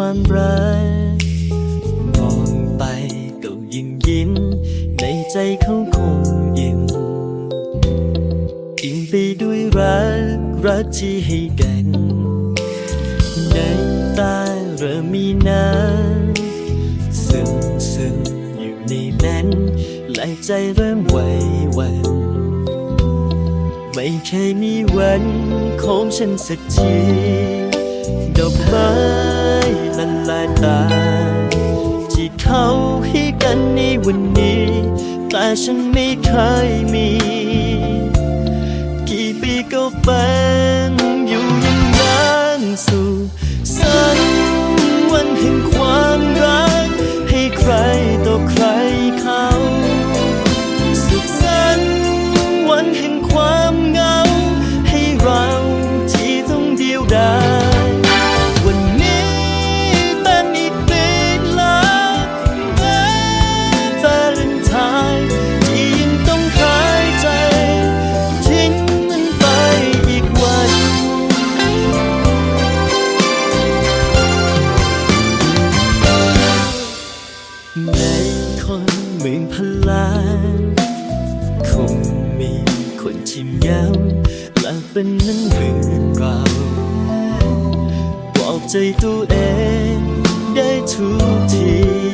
รักมองไปก็ยิ่งยิ้มในใจเขาคงอิ่มอิ่มไปด้วยรักรักที่ให้กันในตาเริ่มมีน้ำซึมซึมอยู่ในนั้นและใจเริ่มไหวหวันไม่เคยมีวันของฉันสักที แต่ฉันไม่เคยมี กี่ปีก็เป็นอยู่อย่างนั้นสู่สันวันแห่งความ ที่เหงาและเป็นนั้นเหมือนเราบอกใจตัวเองได้ทุกที